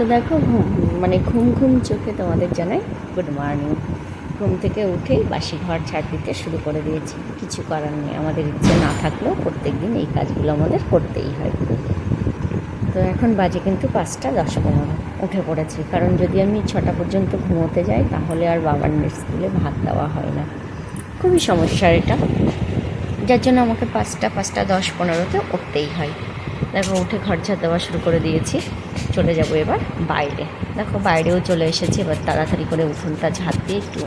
তো দেখো, ঘুম মানে ঘুম ঘুম চোখে তোমাদের জানাই গুড মর্নিং ঘুম থেকে উঠেই বাসি ঘর ছাড় দিতে শুরু করে দিয়েছি। কিছু করার নেই, আমাদের ইচ্ছে না থাকলেও প্রত্যেক দিন এই কাজগুলো আমাদের করতেই হয়। তো এখন বাজে কিন্তু পাঁচটা, দশ পনেরো, উঠে পড়েছি। কারণ যদি আমি ছটা পর্যন্ত ঘুমোতে যাই, তাহলে আর বাবার স্কুলে ভাত দেওয়া হয় না। খুবই সমস্যা এটা। যার জন্য আমাকে পাঁচটা পাঁচটা, দশ, পনেরোতে উঠতেই হয়। দেখো, উঠে ঝাড় দেওয়া শুরু করে দিয়েছি। চলে যাব এবার বাইরে। দেখো, বাইরেও চলে এসেছি, এবার তাড়াতাড়ি করে উঠোনটা ঝাড় দিয়ে একটু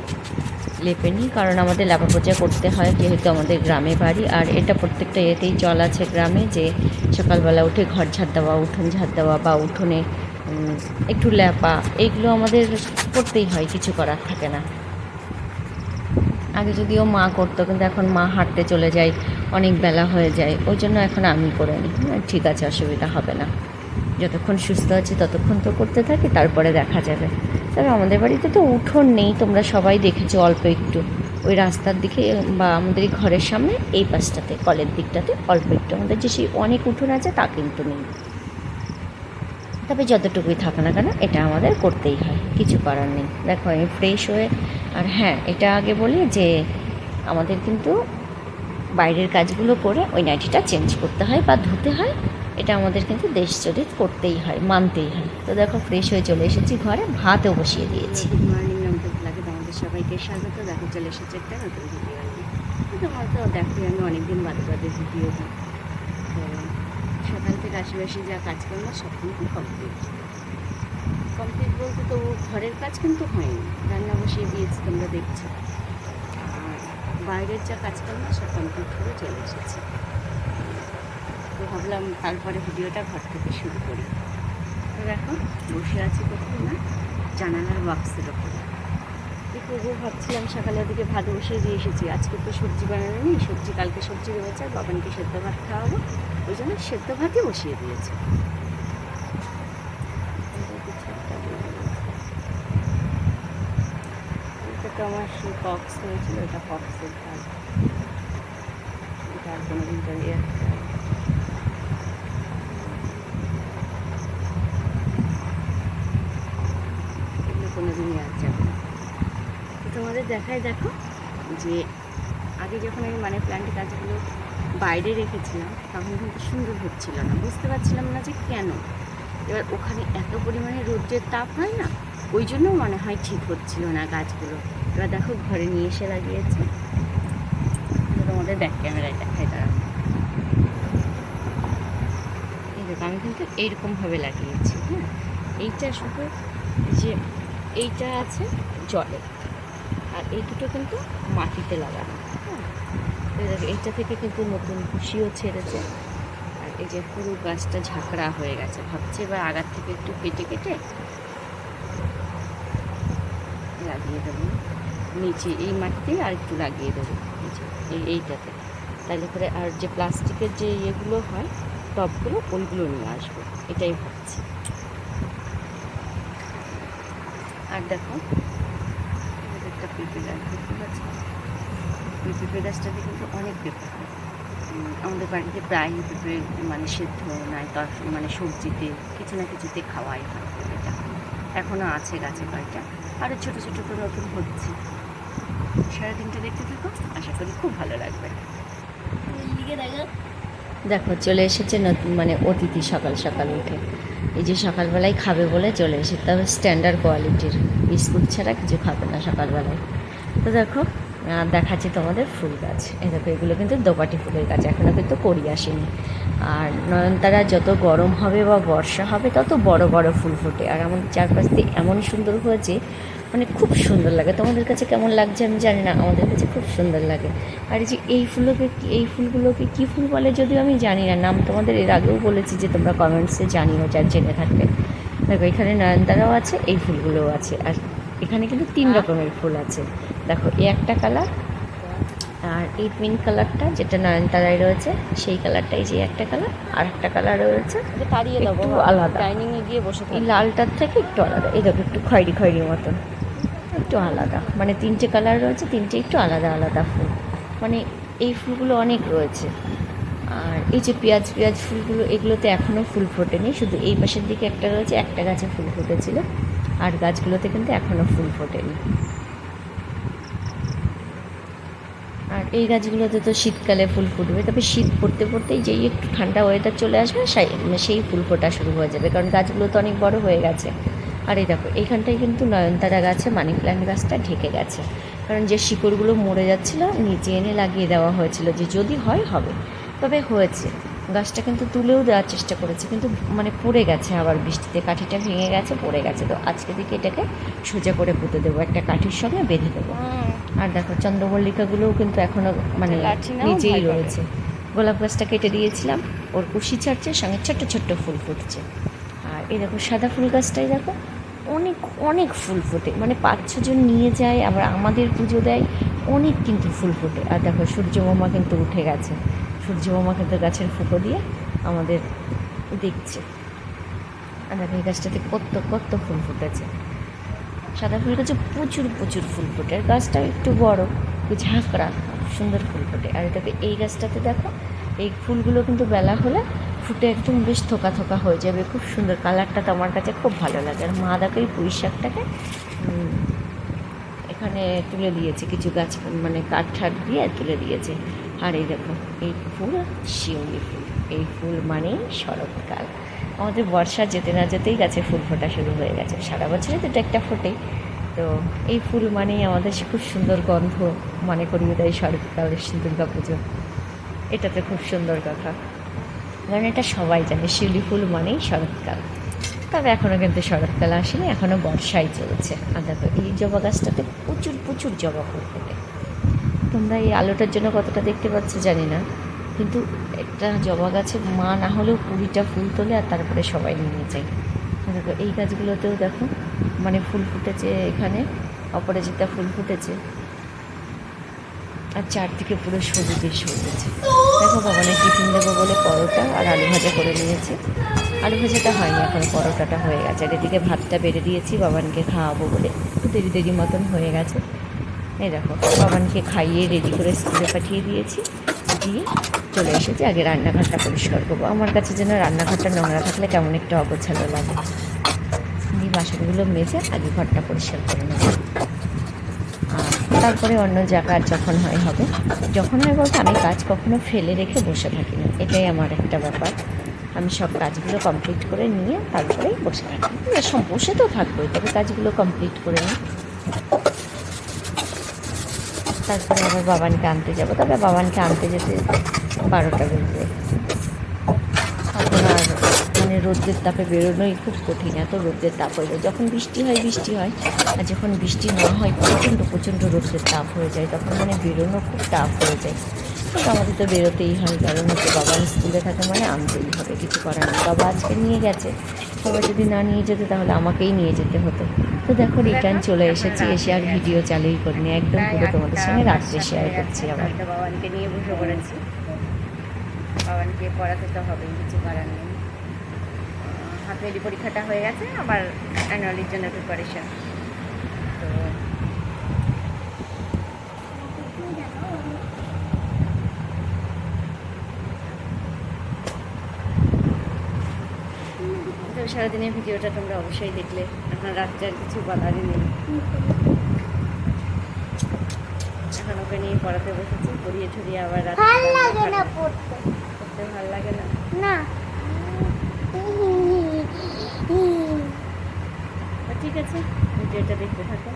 লেপে নিই, কারণ আমাদের লেপা করতে হয়, যেহেতু আমাদের গ্রামে বাড়ি, আর এটা প্রত্যেকটা এতেই চল আছে গ্রামে, যে সকালবেলা উঠে ঘর ঝাড় দেওয়া, উঠোন ঝাড় দেওয়া বা উঠোনে একটু ল্যাপা এইগুলো আমাদের করতেই হয়, কিছু করার থাকে না। আগে যদিও মা করতো কিন্তু এখন মা হাঁটতে চলে যায় অনেক বেলা হয়ে যায় ওই জন্য এখন আমি করে নিই। হ্যাঁ, ঠিক আছে অসুবিধা হবে না। যতক্ষণ সুস্থ আছি ততক্ষণ তো করতে থাকি তারপরে দেখা যাবে। তবে আমাদের বাড়িতে তো উঠোন নেই তোমরা সবাই দেখেছ অল্প একটু। ওই রাস্তার দিকে বা আমাদের ঘরের সামনে এই পাশটাতে কলের দিকটাতে অল্প একটু। আমাদের যে সেই অনেক উঠোন আছে তা কিন্তু নেই। তবে যতটুকুই থাকে না কেন, এটা আমাদের করতেই হয়, কিছু করার নেই। দেখো, আমি ফ্রেশ হয়ে, আর হ্যাঁ এটা আগে বলি যে আমাদের কিন্তু বাইরের কাজগুলো করে ওই নাইটিটা চেঞ্জ করতে হয় বা ধুতে হয়, এটা আমাদের কিন্তু দেশ চরিত করতেই হয়, মানতেই হয়। তো দেখো ফ্রেশ হয়ে চলে এসেছি ঘরে, ভাতও বসিয়ে দিয়েছি। আমাদের সবাইকে স্বাগত। দেখো, চলে এসেছে একটা নতুন ভিডিও তোমার তো দেখো আমি অনেকদিন বাদে বাদে ভিডিও দিই। সকাল আশেপাশে যা কাজকর্ম সব কিন্তু কমপ্লিট কমপ্লিট বলতে তো ঘরের কাজ কিন্তু হয়নি। রান্না বসিয়ে দিয়েছি, তোমরা দেখছ। আর বাইরের যা কাজকর্ম সব কমপ্লিট করে চলে এসেছে। তো ভাবলাম তারপরে ভিডিওটা ঘর থেকে শুরু করি। তো দেখো, বসে আছি কোথাও না, জানালার বক্সের ওপরে। কি করব ভাবছিলাম সকালে ওদিকে ভাত বসিয়ে দিয়ে এসেছি। আজকে তো সবজি বানানো নেই, সবজি, কালকে সবজি রয়েছে, আর বাবানকে সেদ্ধ ভাত খাওয়াবো। ওই জন্য সেদ্ধ ভাতই বসিয়ে দিয়েছি। তো আমার সেই পক্স হয়েছিল, এটা পক্সের ভাত। এটা আর কোনোদিন করে রাখতে হবে এগুলো কোনোদিনই আর যাবে না তো তোমাদের দেখায় দেখো যে আগে যখন আমি মানে প্ল্যান্টের গাছগুলো বাইরে রেখেছিলাম, তখন কিন্তু সুন্দর হচ্ছিল না। বুঝতে পারছিলাম না যে কেন? এবার ওখানে এত পরিমাণে রৌদ্রের তাপ হয় না? ওই জন্য মনে হয় ঠিক হচ্ছিল না গাছগুলো এবার দেখো ঘরে নিয়ে এসে লাগিয়েছে। তোমাদের ব্যাক ক্যামেরায় দেখায় তারা এই আমি কিন্তু এইরকমভাবে লাগিয়েছি হ্যাঁ? এইটা শুধু যে এইটা আছে জলে। আর এই দুটো কিন্তু মাটিতে লাগানো। হ্যাঁ। এই এইটা থেকে কিন্তু নতুন খুশিও ছেড়েছে। আর এই যে পুরো গাছটা ঝাঁকড়া হয়ে গেছে। ভাবছে এবার আগার থেকে একটু কেটে কেটে লাগিয়ে দেবো। নিচে এই মাটিতেই আর একটু লাগিয়ে দেবো। নিচে এই এইটাতে। তাহলে পরে আর যে প্লাস্টিকের যে ইয়েগুলো হয়, টবগুলো, ওইগুলো নিয়ে আসব। এটাই ভাবছি। আর দেখো একটা পেঁপে গাছ দেখতে পাচ্ছ এই পেঁপে গাছটাতে কিন্তু অনেক পেঁপে হয়। আমাদের বাড়িতে প্রায়ই পেঁপে মানে সেদ্ধ, নাই তর মানে সবজিতে কিছু না কিছুতে খাওয়াই হয় পেঁপেটা এখনও আছে গাছে কয়েকটা আরও ছোটো ছোটো করে নতুন হচ্ছে। সারাদিনটা দেখতে থাকো, আশা করি খুব ভালো লাগবে। দেখো চলে এসেছে নতুন মানে অতিথি সকাল সকাল উঠে। এই যে সকালবেলায় খাবে বলে চলে এসে তবে স্ট্যান্ডার্ড কোয়ালিটির বিস্কুট ছাড়া কিছু খাবে না সকালবেলায়। তো দেখো দেখাচ্ছি তোমাদের ফুল গাছ। এই দেখো, এগুলো কিন্তু দোপাটি ফুলের গাছ এখনও কিন্তু করি আসেনি। আর নয়নতারা যত গরম হবে বা বর্ষা হবে, তত বড় বড় ফুল ফোটে। আর আমাদের চারপাশ দিয়ে এমন সুন্দর হয়েছে মানে খুব সুন্দর লাগে। তোমাদের কাছে কেমন লাগছে আমি জানি না আমাদের কাছে খুব সুন্দর লাগে। আর এই যে এই ফুলকে এই ফুলগুলোকে কী ফুল বলে যদিও আমি জানি না নাম তোমাদের এর আগেও বলেছি যে তোমরা কমেন্টসে জানিও যার জেনে থাকবে। দেখো এখানে নয়নতারাও আছে এই ফুলগুলোও আছে। আর এখানে কিন্তু তিন রকমের ফুল আছে। দেখো এই একটা কালার আর এই পিঙ্ক কালারটা যেটা নয়নতারায় রয়েছে সেই কালারটাই যে একটা কালার আর একটা কালার রয়েছে তাড়িয়ে দেবো আলাদা। ডাইনিং এ গিয়ে বসে এই লালটার থেকে একটু আলাদা। এই দেখো একটু খয়েরি খয়েরি মতন। একটু আলাদা। মানে তিনটে কালার রয়েছে, তিনটে একটু আলাদা আলাদা ফুল। মানে এই ফুলগুলো অনেক রয়েছে। আর এই যে পেঁয়াজ পেঁয়াজ ফুলগুলো, এগুলোতে এখনও ফুল ফোটেনি। শুধু এই পাশের দিকে একটা রয়েছে, একটা গাছে ফুল ফুটেছিল। আর গাছগুলোতে কিন্তু এখনও ফুল ফোটেনি। আর এই গাছগুলোতে তো শীতকালে ফুল ফুটবে। তবে শীত পড়তে পড়তেই যেই একটু ঠান্ডা ওয়েদার চলে আসবে, সেই সেই ফুল ফোটা শুরু হয়ে যাবে। কারণ গাছগুলো তো অনেক বড় হয়ে গেছে। আর এই দেখো এইখানটায় কিন্তু নয়নতারা গাছে মানি প্ল্যান্ট গাছটা ঢেকে গেছে। কারণ যে শিকড়গুলো মরে যাচ্ছিল নিচে এনে লাগিয়ে দেওয়া হয়েছিল যে যদি হয় হবে। তবে হয়েছে। গাছটা কিন্তু তুলেও দেওয়ার চেষ্টা করেছে কিন্তু মানে পড়ে গেছে আবার। বৃষ্টিতে কাঠিটা ভেঙে গেছে পড়ে গেছে। তো আজকে দিকে এটাকে সোজা করে পুঁতে দেবো একটা কাঠির সঙ্গে বেঁধে দেবো। আর দেখো চন্দ্রমল্লিকাগুলোও কিন্তু এখনও মানে নিচেই রয়েছে। গোলাপ গাছটা কেটে দিয়েছিলাম ওর কুশি ছাড়ছে সঙ্গে ছোট্ট ছোট্ট ফুল ফুটছে। আর এই দেখো সাদা ফুল গাছটাই দেখো অনেক অনেক ফুল ফোটে। মানে পাঁচ ছজন নিয়ে যায়, আবার আমাদের পুজো দেয়, অনেক কিন্তু ফুল ফোটে। আর দেখো সূর্য মামা কিন্তু উঠে গেছে। সূর্য মামা কিন্তু গাছের ফুটো দিয়ে আমাদের দেখছে। আর দেখো, এই গাছটাতে কত কত ফুল ফুটেছে। সাদা ফুল গাছে প্রচুর প্রচুর ফুল ফোটে। আর গাছটাও একটু বড় ঝাঁকড়া, সুন্দর ফুল ফোটে। আর এটাতে এই গাছটাতে দেখো, এই ফুলগুলো কিন্তু বেলা হলে ফুটে একদম বেশ থোকা থোকা হয়ে যাবে। খুব সুন্দর কালারটা তো আমার কাছে খুব ভালো লাগে। আর মা দেখো এই পুঁই শাকটাকে এখানে তুলে দিয়েছে কিছু গাছ মানে কাঠ ঠাট দিয়ে তুলে দিয়েছে। আর এই দেখো, এই ফুল, শিউলি ফুল। এই ফুল মানেই শরৎকাল। আমাদের বর্ষা যেতে না যেতেই গাছে ফুল ফোটা শুরু হয়ে গেছে। সারা বছরে তো একটা ফোটেই। তো এই ফুল মানেই আমাদের খুব সুন্দর গন্ধ, মনে করিয়ে দেয় শরৎকালের দুর্গা পুজো এটাতে খুব সুন্দর কথা। কারণ এটা সবাই জানে, শিউলি ফুল মানেই শরৎকাল। তবে এখনও কিন্তু শরৎকাল আসেনি এখনও বর্ষাই চলছে। আর দেখো এই জবা গাছটাতে প্রচুর প্রচুর জবা ফুল ফোটে। তোমরা এই আলোটার জন্য কতটা দেখতে পাচ্ছ জানি না, কিন্তু একটা জবা গাছে মা না হলেও কুড়িটা ফুল তোলে আর তারপরে সবাই নিয়ে যায়। দেখো, এই গাছগুলোতেও দেখো মানে ফুল ফুটেছে এখানে, অপরাজিতা ফুল ফুটেছে। আর চারদিকে পুরো সবুজে সবুজ। দেখো বাবানের টিফিন দেবো বলে পরোটা আর আলু ভাজা করে নিয়েছে। আলু ভাজাটা হয়নি, এখন পরোটাটা হয়ে গেছে। আর এদিকে ভাতটা বেড়ে দিয়েছি, বাবানকে খাওয়াবো বলে। দেরি দেরি মতন হয়ে গেছে। এই দেখো, বাবানকে খাইয়ে রেডি করে স্কুলে পাঠিয়ে দিয়েছি। দিয়ে চলে এসেছি, আগে রান্নাঘরটা পরিষ্কার করব। আমার কাছে যেন রান্নাঘরটা নোংরা থাকলে কেমন একটা অগোছালো লাগে। দিয়ে বাসনগুলো মেজে আগে ঘরটা পরিষ্কার করে নেব। তারপরে অন্য জায়গা যখন হয়, হবে। যখন হয় বলতে আমি কাজ কখনো ফেলে রেখে বসে থাকি না। এটাই আমার একটা ব্যাপার। আমি সব কাজগুলো কমপ্লিট করে নিয়ে তারপরেই বসে থাকি। বসে তো থাকবোই, তবে কাজগুলো কমপ্লিট করে নিই। তারপরে আবার বাবানকে আনতে যাব। তবে বাবানকে আনতে যেতে বারোটা বেজে। আর মানে রোদ্রের তাপে বেরোনোই খুব কঠিন, এত রোদ্রের তাপ হয়ে যায়। যখন বৃষ্টি হয় বৃষ্টি হয়, আর যখন বৃষ্টি না হয়, প্রচণ্ড প্রচণ্ড রোদ্রের তাপ হয়ে যায়। তখন মানে বেরোনো খুব টাফ হয়ে যায়। কিন্তু আমাদের তো বেরোতেই হয়, কারণ হচ্ছে বাবা স্কুলে থাকে মানে আনতেই হবে, কিছু করার নেই। বাবা আজকে নিয়ে গেছে, বাবা যদি না নিয়ে যেত তাহলে আমাকেই নিয়ে যেতে হতো। তো দেখো রিটার্ন চলে এসেছি, এসে আর ভিডিও চালুই করিনি, একদম পুরো তোমাদের সঙ্গে রাত্রে শেয়ার করছি আবার। তো বাবানকে নিয়ে বসে পড়েছি। বাবানকে পড়াতে তো হবেই, কিছু করার নেই। ইয়ারলি পরীক্ষাটা হয়ে গেছে আবার অ্যানুয়ালির জন্য প্রিপারেশন তো সারাদিনের ভিডিওটা তোমরা অবশ্যই দেখলে এখন রাত্রে আর কিছু বলারই নেই। এখন ওকে নিয়ে পড়াতে বসেছি পড়িয়ে ঠরিয়ে আবার রাত্রে ভালো লাগে না পড়তে। পড়তে ভালো লাগে না? না তো ঠিক আছে? ভিডিওটা দেখতে থাকো।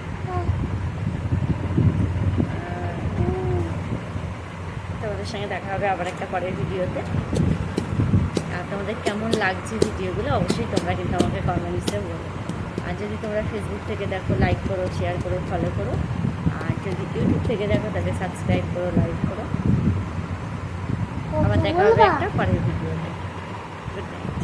তোমাদের সঙ্গে দেখা হবে আবার একটা পরের ভিডিওতে। আর তোমাদের কেমন লাগছে ভিডিওগুলো, অবশ্যই তোমরা কিন্তু আমাকে কমেন্টসে বলো। আর যদি তোমরা ফেসবুক থেকে দেখো লাইক করো শেয়ার করো ফলো করো। আর যদি ইউটিউব থেকে দেখো, তাহলে সাবস্ক্রাইব করো লাইক করো। আবার দেখা হবে একটা পরের ভিডিওতে। Good night